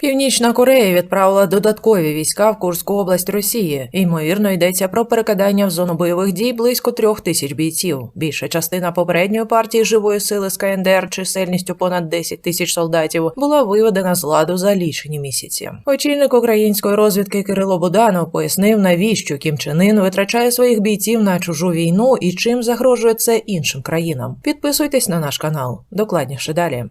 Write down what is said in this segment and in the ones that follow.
Північна Корея відправила додаткові війська в Курську область Росії. Ймовірно, йдеться про перекидання в зону бойових дій близько трьох тисяч бійців. Більша частина попередньої партії живої сили з КНДР чисельністю понад 10 тисяч солдатів була виведена з ладу за лічені місяці. Очільник української розвідки Кирило Буданов пояснив, навіщо Кім Чен Ін витрачає своїх бійців на чужу війну і чим загрожує це іншим країнам. Підписуйтесь на наш канал. Докладніше далі.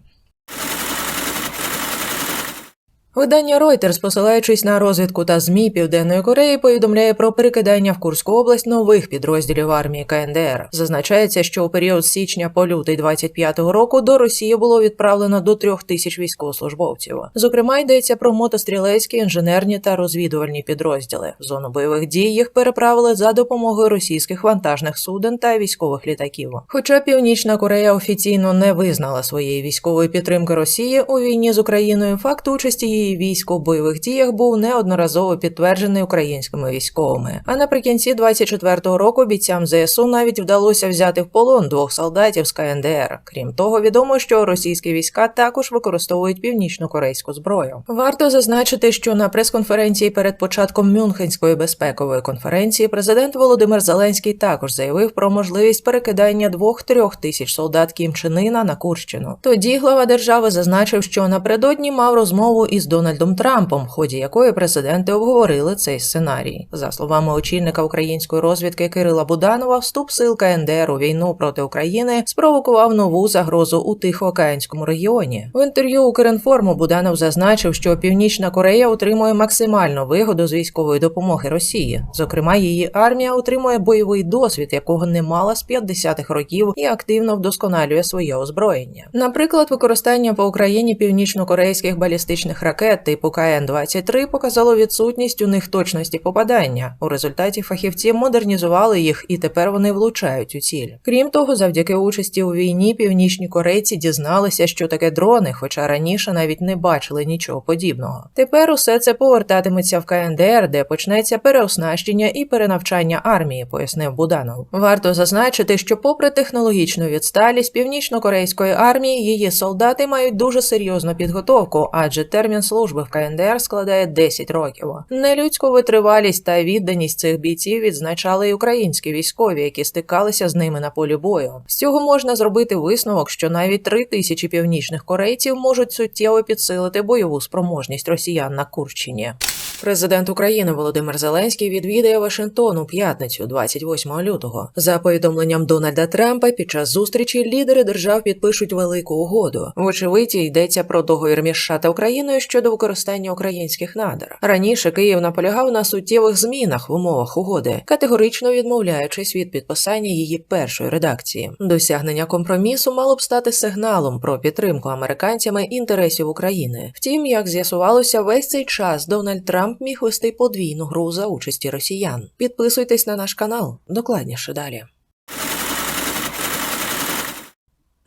Видання Reuters, посилаючись на розвідку та ЗМІ Південної Кореї, повідомляє про перекидання в Курську область нових підрозділів армії КНДР. Зазначається, що у період січня по лютий 25-го року до Росії було відправлено до трьох тисяч військовослужбовців. Зокрема, йдеться про мотострілецькі, інженерні та розвідувальні підрозділи. В зону бойових дій їх переправили за допомогою російських вантажних суден та військових літаків. Хоча Північна Корея офіційно не визнала своєї військової підтримки Росії у війні з Україною, факт участі її військ у бойових діях був неодноразово підтверджений українськими військовими. А наприкінці 24-го року бійцям ЗСУ навіть вдалося взяти в полон двох солдатів з КНДР. Крім того, відомо, що російські війська також використовують північно-корейську зброю. Варто зазначити, що на прес-конференції перед початком Мюнхенської безпекової конференції президент Володимир Зеленський також заявив про можливість перекидання двох-трьох тисяч солдат Кім Чен Іна на Курщину. Тоді глава держави зазначив, що напередодні мав розмову із Дональдом Трампом, в ході якої президенти обговорили цей сценарій. За словами очільника української розвідки Кирила Буданова, вступ сил КНДР у війну проти України спровокував нову загрозу у Тихоокеанському регіоні. В інтерв'ю Укрінформу Буданов зазначив, що Північна Корея отримує максимальну вигоду з військової допомоги Росії. Зокрема, її армія отримує бойовий досвід, якого не мала з 50-х років, і активно вдосконалює своє озброєння. Наприклад, використання по Україні північно-корейських балістичних ракет типу КН-23 показало відсутність у них точності попадання. У результаті фахівці модернізували їх, і тепер вони влучають у ціль. Крім того, завдяки участі у війні північні корейці дізналися, що таке дрони, хоча раніше навіть не бачили нічого подібного. Тепер усе це повертатиметься в КНДР, де почнеться переоснащення і перенавчання армії, пояснив Буданов. Варто зазначити, що, попри технологічну відсталість північно-корейської армії, її солдати мають дуже серйозну підготовку, адже термін служби в КНДР складає 10 років. Нелюдську витривалість та відданість цих бійців відзначали й українські військові, які стикалися з ними на полі бою. З цього можна зробити висновок, що навіть три тисячі північних корейців можуть суттєво підсилити бойову спроможність росіян на Курщині. Президент України Володимир Зеленський відвідає Вашингтон у п'ятницю, 28 лютого. За повідомленням Дональда Трампа, під час зустрічі лідери держав підпишуть велику угоду. Вочевидь, йдеться про договір між США та Україною щодо використання українських надр. Раніше Київ наполягав на суттєвих змінах в умовах угоди, категорично відмовляючись від підписання її першої редакції. Досягнення компромісу мало б стати сигналом про підтримку американцями інтересів України. Втім, як з'ясувалося, весь цей час Дональд Трамп міг вести подвійну гру за участі росіян. Підписуйтесь на наш канал. Докладніше далі.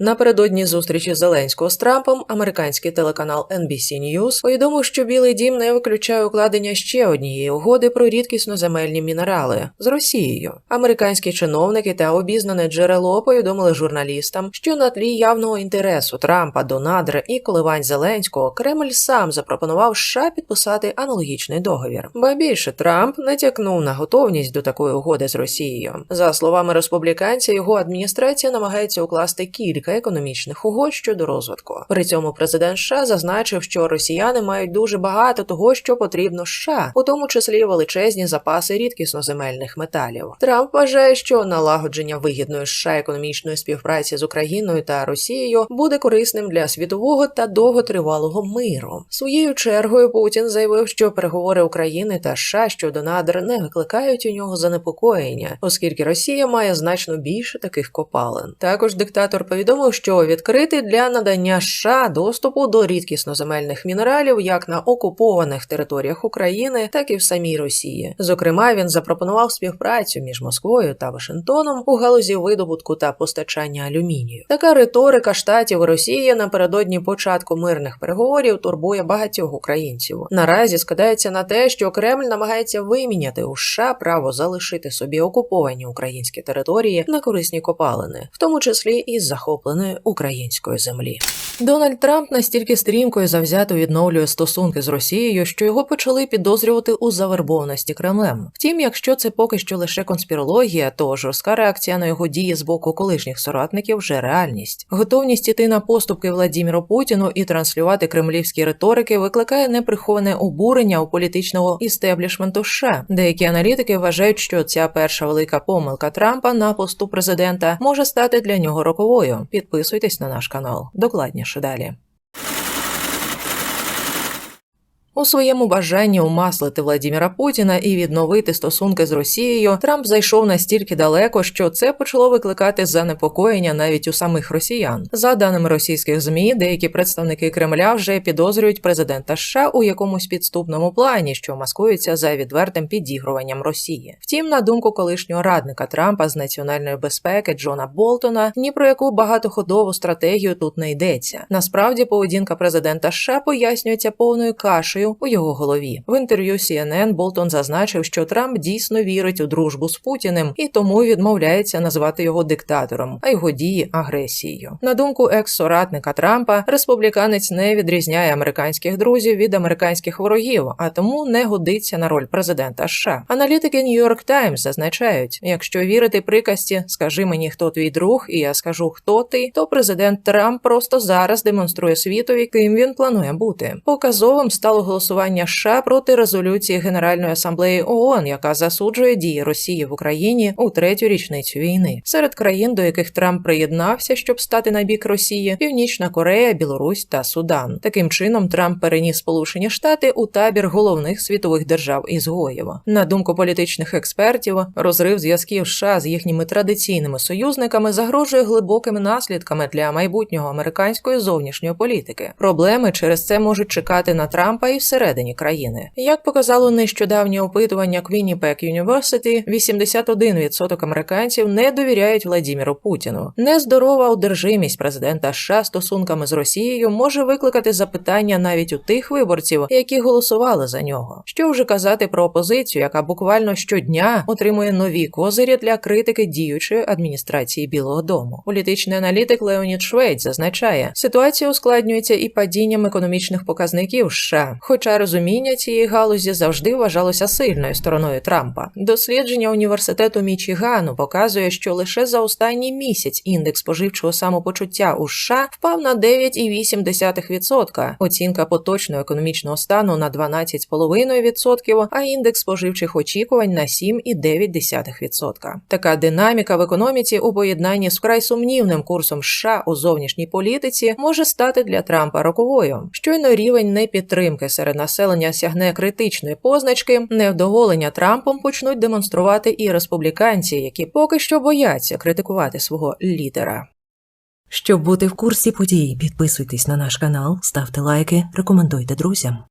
Напередодні зустрічі Зеленського з Трампом американський телеканал NBC News повідомив, що Білий Дім не виключає укладення ще однієї угоди про рідкісно земельні мінерали з Росією. Американські чиновники та обізнане джерело повідомили журналістам, що на тлі явного інтересу Трампа до надр і коливань Зеленського Кремль сам запропонував США підписати аналогічний договір. Ба більше Трамп натякнув на готовність до такої угоди з Росією. За словами республіканця, його адміністрація намагається укласти кілька економічних угод щодо розвитку. При цьому президент США зазначив, що росіяни мають дуже багато того, що потрібно США, у тому числі величезні запаси рідкісноземельних металів. Трамп вважає, що налагодження вигідної США економічної співпраці з Україною та Росією буде корисним для світового та довготривалого миру. Своєю чергою Путін заявив, що переговори України та США щодо надр не викликають у нього занепокоєння, оскільки Росія має значно більше таких копалин. Також диктатор повідомив, що відкритий для надання США доступу до рідкісноземельних мінералів як на окупованих територіях України, так і в самій Росії. Зокрема, він запропонував співпрацю між Москвою та Вашингтоном у галузі видобутку та постачання алюмінію. Така риторика штатів і Росії напередодні початку мирних переговорів турбує багатьох українців. Наразі скидається на те, що Кремль намагається виміняти у США право залишити собі окуповані українські території на корисні копалини, в тому числі із захопленням захопленої української землі. Дональд Трамп настільки стрімко і завзято відновлює стосунки з Росією, що його почали підозрювати у завербованості Кремлем. Втім, якщо це поки що лише конспірологія, то жорстка реакція на його дії з боку колишніх соратників вже реальність. Готовність іти на поступки Владіміру Путіну і транслювати кремлівські риторики викликає неприховане обурення у політичного істеблішменту США. Деякі аналітики вважають, що ця перша велика помилка Трампа на посту президента може стати для нього роковою. Підписуйтесь на наш канал. Докладніше далі. У своєму бажанні умаслити Владіміра Путіна і відновити стосунки з Росією Трамп зайшов настільки далеко, що це почало викликати занепокоєння навіть у самих росіян. За даними російських змі, деякі представники Кремля вже підозрюють президента США у якомусь підступному плані, що маскується за відвертим підігруванням Росії. Втім, на думку колишнього радника Трампа з національної безпеки Джона Болтона, ні про яку багатоходову стратегію тут не йдеться. Насправді, поведінка президента США пояснюється повною кашею у його голові. В інтерв'ю CNN Болтон зазначив, що Трамп дійсно вірить у дружбу з Путіним і тому відмовляється назвати його диктатором, а його дії агресією. На думку екс-соратника Трампа, республіканець не відрізняє американських друзів від американських ворогів, а тому не годиться на роль президента США. Аналітики New York Times зазначають: якщо вірити приказці, скажи мені, хто твій друг, і я скажу, хто ти, то президент Трамп просто зараз демонструє світові, ким він планує бути. Показовим стало голосування США проти резолюції Генеральної асамблеї ООН, яка засуджує дії Росії в Україні у третю річницю війни. Серед країн, до яких Трамп приєднався, щоб стати на бік Росії, Північна Корея, Білорусь та Судан. Таким чином Трамп переніс Сполучені Штати у табір головних світових держав ізгоїв. На думку політичних експертів, розрив зв'язків США з їхніми традиційними союзниками загрожує глибокими наслідками для майбутнього американської зовнішньої політики. Проблеми через це можуть чекати на Трампа і всередині країни. Як показало нещодавнє опитування Quinnipiac University, 81% американців не довіряють Владіміру Путіну. Нездорова одержимість президента США стосунками з Росією може викликати запитання навіть у тих виборців, які голосували за нього. Що вже казати про опозицію, яка буквально щодня отримує нові козирі для критики діючої адміністрації Білого Дому. Політичний аналітик Леонід Швейц зазначає, ситуація ускладнюється і падінням економічних показників США, хоча розуміння цієї галузі завжди вважалося сильною стороною Трампа. Дослідження університету Мічігану показує, що лише за останній місяць індекс споживчого самопочуття у США впав на 9,8%, оцінка поточного економічного стану на 12,5%, а індекс споживчих очікувань на 7,9%. Така динаміка в економіці у поєднанні з вкрай сумнівним курсом США у зовнішній політиці може стати для Трампа роковою. Щойно рівень непідтримки серед населення сягне критичної позначки, невдоволення Трампом почнуть демонструвати і республіканці, які поки що бояться критикувати свого лідера. Щоб бути в курсі подій, підписуйтесь на наш канал, ставте лайки, рекомендуйте друзям.